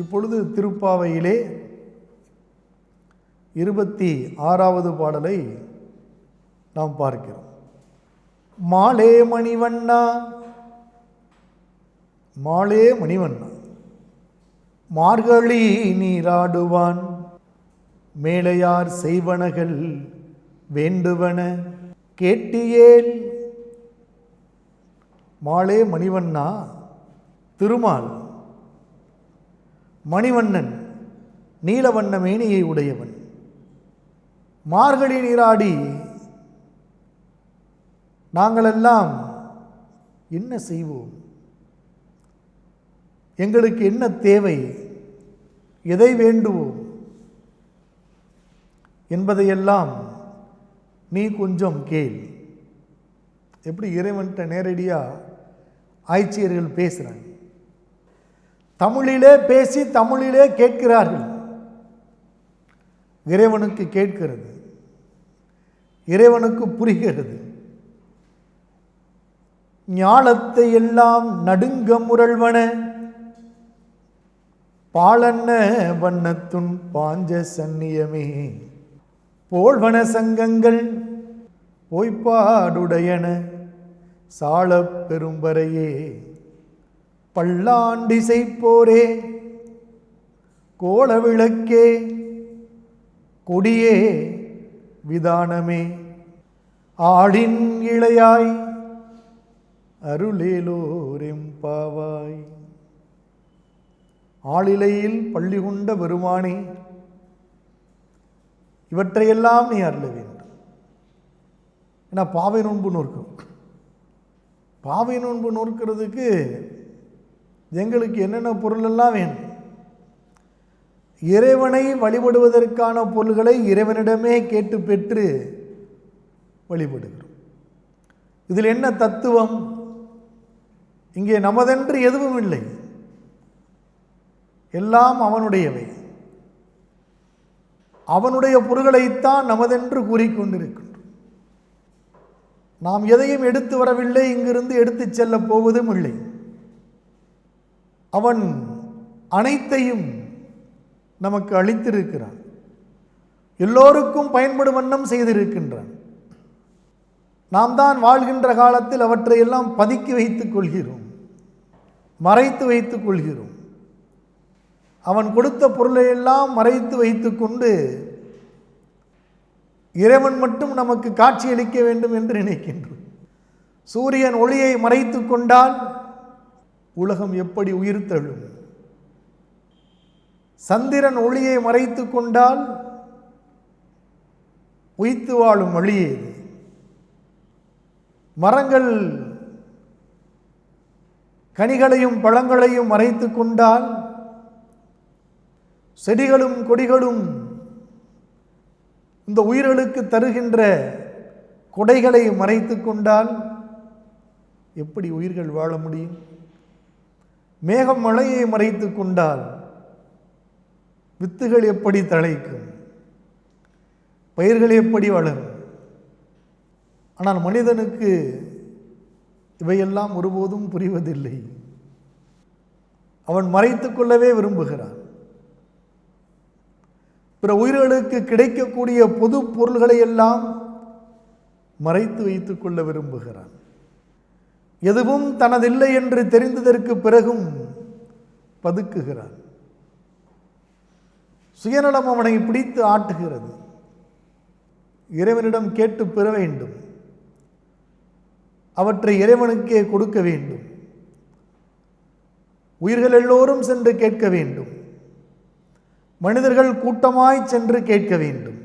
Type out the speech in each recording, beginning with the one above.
இப்பொழுது திருப்பாவையிலே இருபத்தி ஆறாவது பாடலை நாம் பார்க்கிறோம். மாலே மணிவண்ணா மாலே மணிவண்ணா மார்கழி நீராடுவான் மேலையார் செய்வனகள் வேண்டுவன கேட்டியேல். மாலே மணிவண்ணா திருமால் மணிவண்ணன் நீலவண்ண மேனியை உடையவன். மார்கழி நீராடி நாங்களெல்லாம் என்ன செய்வோம்? எங்களுக்கு என்ன தேவை? எதை வேண்டுவோம்? என்பதையெல்லாம் நீ கொஞ்சம் கேள். எப்படி இறைவன்கிட்ட நேரடியாக ஆய்ச்சியர்கள் பேசுகிறாங்க தமிழிலே பேசி தமிழிலே கேட்கிறார்கள். இறைவனுக்கு கேட்கிறது. இறைவனுக்கு புரிகிறது. ஞானத்தை எல்லாம் நடுங்க முரள்வன. பாலன்ன வண்ணத்துன் பாஞ்ச சந்நியமே. போல்வன சங்கங்கள் பொய்ப்பாடுடையன. சாலப் பெரும்பரையே பல்லாண்டிசை போரே கோல விளக்கே கொடியே விதானமே. ஆடின் இளையாய் அருளேலோரெம்பாவாய். ஆளிலையில் பள்ளி கொண்ட பெருமானே இவற்றையெல்லாம் நீ அருள வேண்டும். ஏன்னா பாவை நோன்பு நோக்கும் பாவை நோன்பு நோக்கிறதுக்கு எங்களுக்கு என்னென்ன பொருளெல்லாம் வேணும்? இறைவனை வழிபடுவதற்கான பொருள்களை இறைவனிடமே கேட்டு பெற்று வழிபடுகிறோம். இதில் என்ன தத்துவம்? இங்கே நமதென்று எதுவும் இல்லை. எல்லாம் அவனுடையவை. அவனுடைய பொருள்களைத்தான் நமதென்று கூறிக்கொண்டிருக்கின்றோம் நாம் எதையும் எடுத்து வரவில்லை. இங்கிருந்து எடுத்துச் செல்லப் போவதும் இல்லை. அவன் அனைத்தையும் நமக்கு அளித்திருக்கிறான். எல்லோருக்கும் பயன்படும் வண்ணம் செய்திருக்கின்றான். நாம் தான் வாழ்கின்ற காலத்தில் அவற்றையெல்லாம் பதுக்கி வைத்துக் கொள்கிறோம். மறைத்து வைத்துக் கொள்கிறோம். அவன் கொடுத்த பொருளை எல்லாம் மறைத்து வைத்துக்கொண்டு இறைவன் மட்டும் நமக்கு காட்சியளிக்க வேண்டும் என்று நினைக்கின்றோம். சூரியன் ஒளியை மறைத்து கொண்டால் உலகம் எப்படி உயிர் தழும்? சந்திரன் ஒளியை மறைத்து கொண்டால் உயித்து வாழும் வழியே மரங்கள் கனிகளையும் பழங்களையும் மறைத்து கொண்டால் செடிகளும் கொடிகளும் இந்த உயிர்களுக்கு தருகின்ற கொடைகளை மறைத்து கொண்டால் எப்படி உயிர்கள் வாழ முடியும்? மேகம் மழையை மறைத்து கொண்டால் வித்துகள் எப்படி தழைக்கும்? பயிர்கள் எப்படி வளரும்? ஆனால் மனிதனுக்கு இவையெல்லாம் ஒருபோதும் புரிவதில்லை. அவன் மறைத்து கொள்ளவே விரும்புகிறான். பிற உயிர்களுக்கு கிடைக்கக்கூடிய பொது பொருள்களை எல்லாம் மறைத்து வைத்துக் கொள்ள விரும்புகிறான். எதுவும் தனதில்லை என்று தெரிந்ததற்கு பிறகும் பதுக்குகிறான். சுயநலம் அவனை பிடித்து ஆட்டுகிறது. இறைவனிடம் கேட்டு பெற வேண்டும். அவற்றை இறைவனுக்கே கொடுக்க வேண்டும். உயிர்கள் எல்லோரும் சென்று கேட்க வேண்டும். மனிதர்கள் கூட்டமாய் சென்று கேட்க வேண்டும்.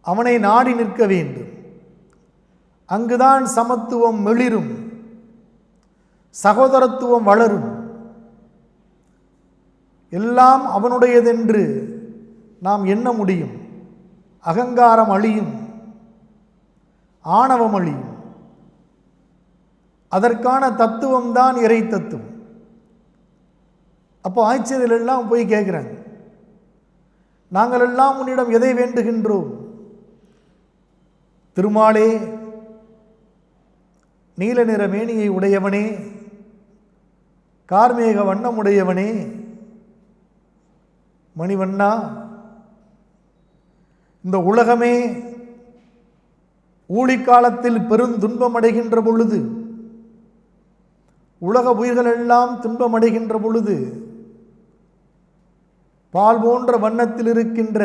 அவனை நாடி நிற்க வேண்டும். அங்குதான் சமத்துவம் மெளிரும் சகோதரத்துவம் வளரும். எல்லாம் அவனுடையதென்று நாம் எண்ண முடியும் அகங்காரம் அழியும் ஆணவம் அழியும். அதற்கான தத்துவம்தான் இறை தத்துவம். அப்போ ஆச்சரியெல்லாம் எல்லாம் போய் கேட்குறாங்க. நாங்கள் எல்லாம் உன்னிடம் எதை வேண்டுகின்றோம்? திருமாலே நீல நிற மேனியை உடையவனே கார்மேக வண்ணமுடையவனே மணிவண்ணா இந்த உலகமே ஊழிக்காலத்தில் பெருந்துன்பமடைகின்ற பொழுது உலக உயிர்கள் எல்லாம் துன்பமடைகின்ற பொழுது பால் போன்ற வண்ணத்தில் இருக்கின்ற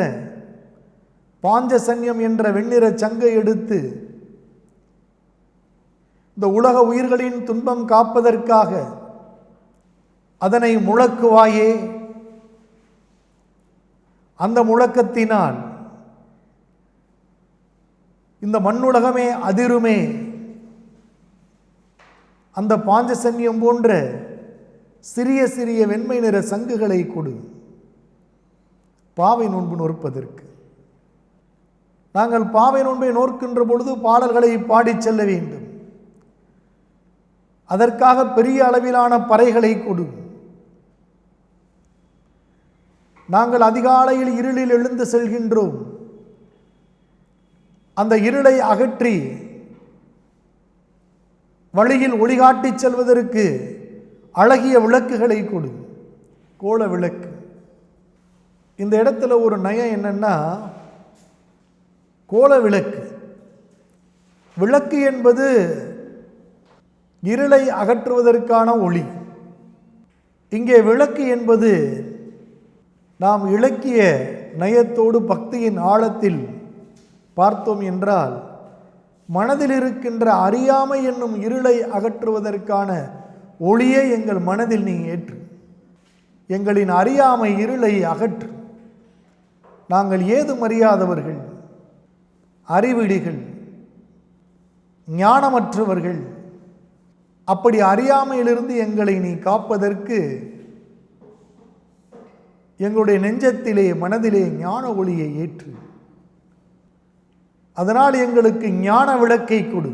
பாஞ்சசன்யம் என்ற வெண்ணிற சங்கை எடுத்து இந்த உலக உயிர்களின் துன்பம் காப்பதற்காக அதனை முழக்குவாயே. அந்த முழக்கத்தினால் இந்த மண்ணுலகமே அதிருமே. அந்த பாஞ்சசன்யம் போன்ற சிறிய சிறிய வெண்மை நிற சங்குகளை கொடு. பாவை நோன்பு நோற்பதற்கு. நாங்கள் பாவை நோன்பை நோற்கின்ற பொழுது பாடல்களை பாடிச் செல்ல வேண்டும். அதற்காக பெரிய அளவிலான பறைகளை கொடு. நாங்கள் அதிகாலையில் இருளில் எழுந்து செல்கின்றோம். அந்த இருளை அகற்றி வழியில் ஒளிகாட்டிச் செல்வதற்கு அழகிய விளக்குகளை கொடு. கோல விளக்கு. இந்த இடத்துல ஒரு நயம் என்னென்னா கோல விளக்கு. விளக்கு என்பது இருளை அகற்றுவதற்கான ஒளி. இங்கே விளக்கு என்பது நாம் இலக்கிய நயத்தோடு பக்தியின் ஆழத்தில் பார்த்தோம் என்றால் மனதில் இருக்கின்ற அறியாமை என்னும் இருளை அகற்றுவதற்கான ஒளியை எங்கள் மனதில் நீ ஏற்று எங்களின் அறியாமை இருளை அகற்று. நாங்கள் ஏதும் அறியாதவர்கள் அறிவிடிகள் ஞானமற்றவர்கள் அப்படி அறியாமையிலிருந்து எங்களை நீ காப்பதற்கு எங்களுடைய நெஞ்சத்திலே மனதிலே ஞான ஒளியை ஏற்று. அதனால் எங்களுக்கு ஞான விளக்கை கொடு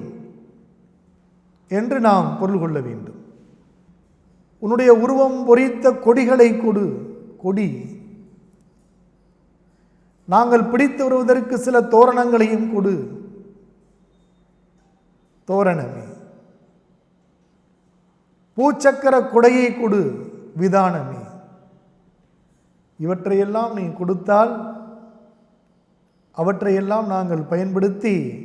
என்று நாம் பொருள் கொள்ள வேண்டும். உன்னுடைய உருவம் பொறித்த கொடிகளை கொடு கொடி. நாங்கள் பிடித்து வருவதற்கு சில தோரணங்களையும் கொடு. தோரணமே. பூச்சக்கர குடையை கொடு விதானமே. இவற்றையெல்லாம் நீ கொடுத்தால் அவற்றையெல்லாம் நாங்கள் பயன்படுத்தி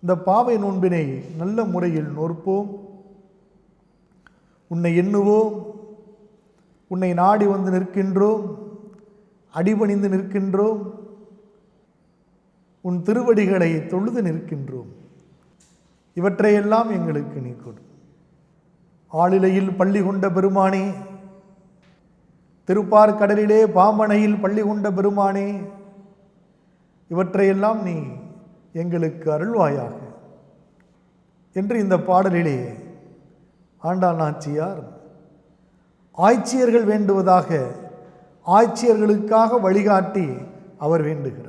இந்த பாவை நோன்பினை நல்ல முறையில் நோற்போம். உன்னை எண்ணுவோம். உன்னை நாடி வந்து நிற்கின்றோம். அடிபணிந்து நிற்கின்றோம். உன் திருவடிகளை தொழுது நிற்கின்றோம். இவற்றையெல்லாம் எங்களுக்கு நீ கொடு. ஆளிலையில் பள்ளி கொண்ட பெருமானே திருப்பார் கடலிலே பாம்பனையில் பள்ளி கொண்ட பெருமானே இவற்றையெல்லாம் நீ எங்களுக்கு அருள்வாயாக. என்று இந்த பாடலிலே ஆண்டாநாச்சியார் ஆய்ச்சியர்கள் வேண்டுவதாக ஆய்ச்சியர்களுக்காக வழிகாட்டி அவர் வேண்டுகிறார்.